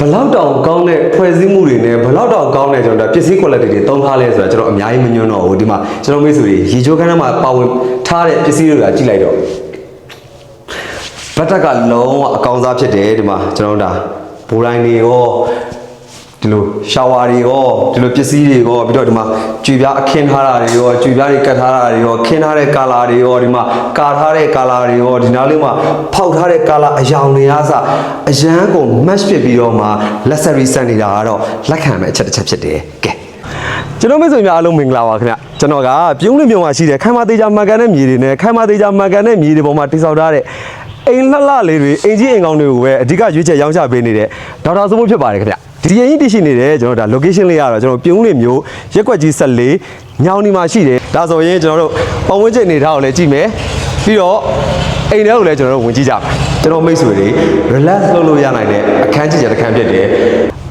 ဘလောက်တောင်ကောင်းတဲ့ဖွဲ့စည်းမှုတွေနဲ့ဘလောက်တောင်ကောင်းတဲ့ကျွန်တော်တို့ပစ္စည်း quality တွေသုံးထားလဲဆိုတာကျွန်တော်အများကြီးမညွှန်းတော့ဘူးဒီမှာကျွန်တော်မိတ်ဆွေတွေရေချိုးခန်းထဲမှာပါဝင်ထားတဲ့ပစ္စည်းတွေကကြည့်လိုက်တော့ဘတ်တက်ကလုံးဝအကောင်းစားဖြစ်တယ်ဒီမှာကျွန်တော်တို့ဒါဘိုးတိုင်းတွေရော ဒီလိုရှာဝါတွေရောဒီလိုပစ္စည်းတွေရောပြီးတော့ဒီမှာကြွေပြားအခင်းထားတာတွေရောကြွေပြားတွေကတ်ထားတာတွေရောခင်းထားတဲ့ကာလာတွေရောဒီမှာကာထားတဲ့ကာလာတွေရောဒီနားလေးမှာဖောက်ထားတဲ့ကာလာအယောင်တွေအားစအရန်ကို match ဖြစ်ပြီးတော့မှ luxury စံနေတာကတော့လက်ခံမဲ့အချက်တစ်ချက်ဖြစ်တယ်ကဲကျွန်တော်မိတ်ဆွေများအားလုံးမင်္ဂလာပါခင်ဗျကျွန်တော်ကပြုံးလင်းပြုံးမှာရှိတယ်ခိုင်မာသေးချာမှန်ကန်တဲ့မြေတွေနဲ့ခိုင်မာသေးချာမှန်ကန်တဲ့မြေတွေပေါ်မှာတိစောက်ထားတဲ့အိမ်လှလှလေးတွေအိမ်ကြီးအိမ်ကောင်းတွေကိုပဲအဓိကရွေးချယ်ရောင်းချပေးနေတဲ့ဒေါက်တာစိုးမိုးဖြစ်ပါတယ်ခင်ဗျ ဒီရင်ကြီးတရှိနေတယ်ကျွန်တော်ဒါ location လေးကတော့ကျွန်တော်ပြုံးလင်းမျိုးရက်ွက်ကြီး14ညောင်ဒီမှာရှိတယ်ဒါဆိုရင်ကျွန်တော်တို့ပတ်ဝန်းကျင်နေထားကိုလည်းကြည့်မယ်ပြီးတော့အိမ်ထဲကိုလည်းကျွန်တော်တို့ဝင်ကြည့်ကြပါ ကျွန်တော်မိတ်ဆွေတွေ relax လုပ်လို့ရနိုင်တဲ့အခန်းကြီးချက်တစ်ခန်းဖြစ်တယ်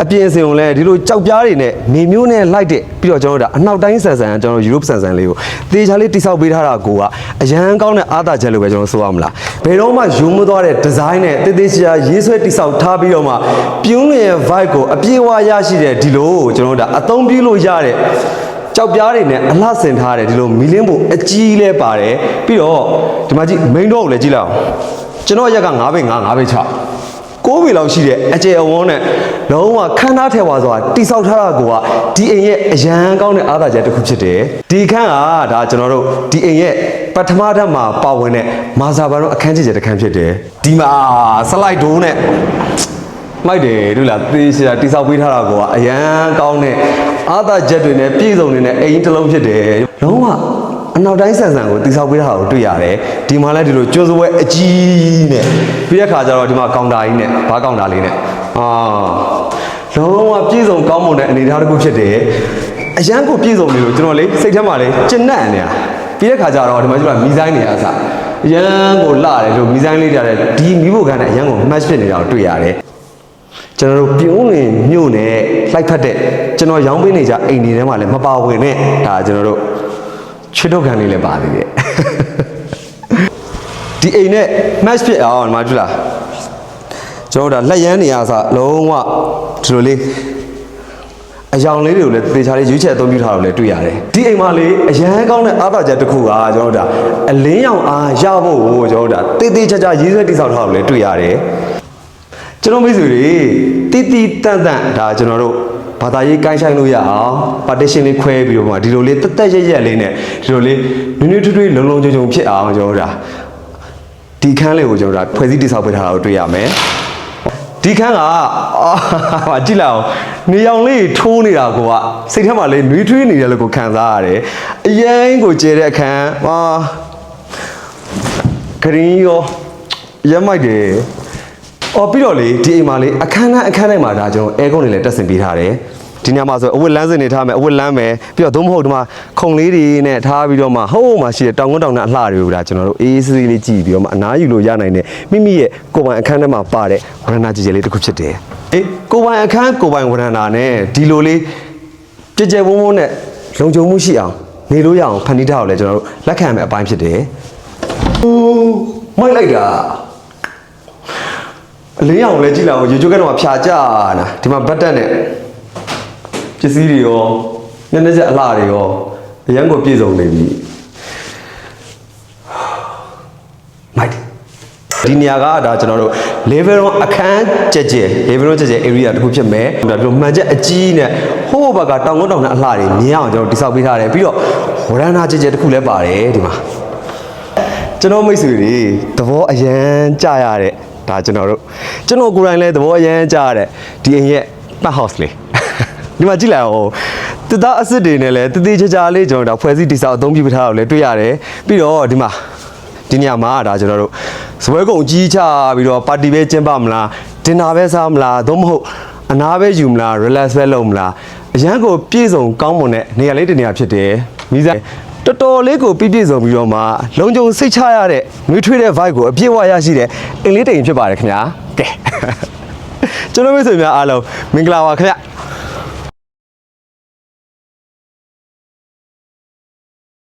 အပြင်အစင်ကိုလည်းဒီလိုကြောက်ပြားတွေနဲ့နေမျိုးနဲ့လိုက်တဲ့ပြီးတော့ကျွန်တော်တို့ဒါအနောက်တိုင်းဆန်ဆန်ကျွန်တော် Europe ဆန်ဆန်လေးကိုသေချာလေးတိဆောက်ပေးထားတာကိုကအရန်ကောင်းတဲ့အားသာချက်လို့ပဲကျွန်တော်ဆိုရမလားဘယ်တော့မှယူမသွားတဲ့ design နဲ့တေးသေးချာရေးဆွဲတိဆောက်ထားပြီးတော့မှပြုံးလျင် vibe ကိုအပြည့်အဝရရှိတဲ့ဒီလိုကျွန်တော်တို့ဒါအသုံးပြုလို့ရတဲ့ကြောက်ပြားတွေနဲ့အလှဆင်ထားတယ်ဒီလိုမီလင်းပုံအကြီးလဲပါတယ်ပြီးတော့ဒီမှာကြည့် main door ကိုလည်းကြည့်လိုက်အောင် ကျွန်တော်ရက်က9ဘိတ်9 9ဘိတ်6 6ဘိတ်လောက်ရှိတဲ့အကျယ်အဝန်းနဲ့လုံးဝခန်းသားထဲပါဆိုတာတိဆောက်ထားတာကဒီအိမ်ရဲ့အရန်ကောင်းတဲ့အားသာချက်တစ်ခုဖြစ်တယ်ဒီခန်းကဒါကျွန်တော်တို့ဒီအိမ်ရဲ့ပထမဓာတ်မှာပါဝင်တဲ့မာဇာဘာတော့အခန်းကြီးချက်တစ်ခန်းဖြစ်တယ်ဒီမှာစလိုက်ဒိုးနဲ့မိုက်တယ်တို့လားသေချာတိဆောက်ပေးထားတာကအရန်ကောင်းတဲ့အာသာချက်တွေနဲ့ပြည့်စုံနေတဲ့အိမ်တစ်လုံးဖြစ်တယ်လုံးဝ အနောက်တိုင်းဆန်ဆန်ကိုတိဆောက်ပေးထားတာကိုတွေ့ရတယ်ဒီမှာလည်းဒီလိုကျွန်းစပွဲအကြီးနဲ့ပြီးတဲ့ခါကျတော့ဒီမှာကောင်တာကြီးနဲ့ဘာကောင်တာလေးနဲ့အာလုံးဝပြည့်စုံကောင်းမွန်တဲ့အနေအထားတစ်ခုဖြစ်တယ်အရန်ကိုပြည့်စုံနေလို့ကျွန်တော်လေစိတ်ထဲမှာလေကျဉ်းနှံ့နေတာပြီးတဲ့ခါကျတော့ဒီမှာကျတော့မီဇိုင်းနေရအစအရန်ကိုလှတယ်လို့မီဇိုင်းလေးကြတဲ့ဒီမီးဖို့ခန်းနဲ့အရန်ကို match ဖြစ်နေတာကိုတွေ့ရတယ်ကျွန်တော်တို့ပြုံးလင်မြို့နယ်လိုက်ဖက်တဲ့ကျွန်တော်ရောင်းပေးနေကြအိမ်တွေထဲမှာလည်းမပါဝင်နဲ့ဒါကျွန်တော်တို့ ချွတ်ထုတ်ခံလေးလည်းပါသေးတယ်ဒီအိမ်နဲ့ match ဖြစ်အောင်ဒီမှာတွေ့လားကျွန်တော်တို့ဒါလက်ရမ်းနေရစလုံးဝဒီလိုလေးအယောင်လေးတွေကိုလည်းသေချာလေးရွေးချယ်အသုံးပြုထားတာကိုလည်းတွေ့ရတယ်ဒီအိမ်မှာလေအရန်ကောင်းတဲ့အားသာချက်တစ်ခုကကျွန်တော်တို့ဒါအလင်းရောင်အားရဖို့ကိုကျွန်တော်တို့ဒါတေးသေးချာချာရေးဆွဲတိစောက်ထားတာကိုလည်းတွေ့ရတယ် ကျွန်တော်မိတ်ဆွေတွေတီတီတန့်တန့်ဒါကျွန်တော်တို့ဘာသာရေးကိုင်းဆိုင်လို့ရအောင် partition လေးခွဲပြီးတော့မှဒီလိုလေးတက်တက်ရက်ရက်လေးနဲ့ဒီလိုလေးနွေးနွေးထွေးထွေးလုံလုံချုံချုံဖြစ်အောင်ကျွန်တော်တို့ဒါဒီခန်းလေးကိုကျွန်တော်တို့ဒါဖွဲ့စည်းတိဆောက်ပေးထားတာကိုတွေ့ရမယ်ဒီခန်းကအာဟာကြည့်လိုက်အောင်နေရောင်လေးထိုးနေတာကိုကစိတ်ထဲမှာလေးနွေးထွေးနေတယ်လို့ကိုခံစားရတယ်အရင်ကိုကျဲတဲ့အခန်းဟာဂရင်းရောရက်မိုက်တယ် အော်ပြီးတော့လေဒီအိမ်မှာလေအခန်းတိုင်းအခန်းတိုင်းမှာဒါကျွန်တော်အဲကုန်းတွေလည်းတက်ဆင်ပေးထားတယ်ဒီညမှာဆိုအဝတ်လန်းစင်နေထားမယ်အဝတ်လန်းမယ်ပြီးတော့သို့မဟုတ်ဒီမှာခုံလေးတွေနဲ့ထားပြီးတော့မှဟိုးမှာရှိတဲ့တောင်ကုန်းတောင်နဲ့အလှတွေကိုဒါကျွန်တော်တို့အေးအေးဆေးဆေးလေးကြည့်ပြီးတော့မှအနားယူလို့ရနိုင်တဲ့မိမိရဲ့ကိုယ်ပိုင်အခန်းထဲမှာပါတဲ့ဝရဏကြီးကြီးလေးတစ်ခုဖြစ်တယ်အေးကိုယ်ပိုင်အခန်းကိုယ်ပိုင်ဝရဏနဲ့ဒီလိုလေးကြည်ကြဲဝုန်းဝုန်းနဲ့လုံခြုံမှုရှိအောင်နေလို့ရအောင်ဖန်တီးထားအောင်လဲကျွန်တော်တို့လက်ခံမဲ့အပိုင်းဖြစ်တယ်ဟိုးမိုက်လိုက်တာ အလင်းအောင်လည်းကြည့်လာအောင်ရေချိုးကတော့ဖြာကြနာဒီမှာဘတ်တက်နဲ့ပစ္စည်းတွေရောညနေချက်အလှတွေရောအရန်ကိုပြည့်စုံနေပြီမိုက်ဒီနေရာကဒါကျွန်တော်တို့ level 1အခန်းကြက်ကြက် level 1ကြက်ကြက် area တစ်ခုဖြစ်မယ်ဒါတို့မှန်ချက်အကြီးနဲ့ဟိုးဘက်ကတောင်ကုန်းတောင်နဲ့အလှတွေမြင်အောင်ကျွန်တော်တိစောက်ပေးထားတယ်ပြီးတော့ဝရဏကြက်ကြက်တစ်ခုလည်းပါတယ်ဒီမှာကျွန်တော်မိတ်ဆွေတွေသဘောအရန်ကြရတဲ့ ဒါကျွန်တော်တို့ကျွန်တော်ကိုယ်တိုင်လည်းသဘောအရန်ကြရတဲ့ဒီအိမ်ရဲ့ pet house လေးဒီမှာကြည့်လိုက်အောင်တသားအစ်စ်တွေနဲ့လည်းတသေးချာချာလေးကျွန်တော်တို့ဖွဲ့စည်းတိစောက်အသုံးပြုထားတာကိုလည်းတွေ့ရတယ်ပြီးတော့ဒီမှာဒီညမှာဒါကျွန်တော်တို့စပွဲကုံကြီးချပြီးတော့ပါတီပဲကျင်းပမလားဒင်နာပဲစားမလားသို့မဟုတ်အနာပဲယူမလား relax ပဲလုပ်မလားအရန်ကိုပြည့်စုံကောင်းမွန်တဲ့နေရာလေးတစ်နေရာဖြစ်တယ်မိစား တော်တော်လေးကိုပြည့်ပြည့်စုံပြီးတော့မှလုံခြုံစိတ်ချရတဲ့နှွေးထွေးတဲ့ vibe ကိုအပြည့်အဝရရှိတဲ့အင်လေးတိမ်ဖြစ်ပါတယ်ခင်ဗျာကဲကျွန်တော်မိတ်ဆွေများအားလုံးမင်္ဂလာပါခင်ဗျ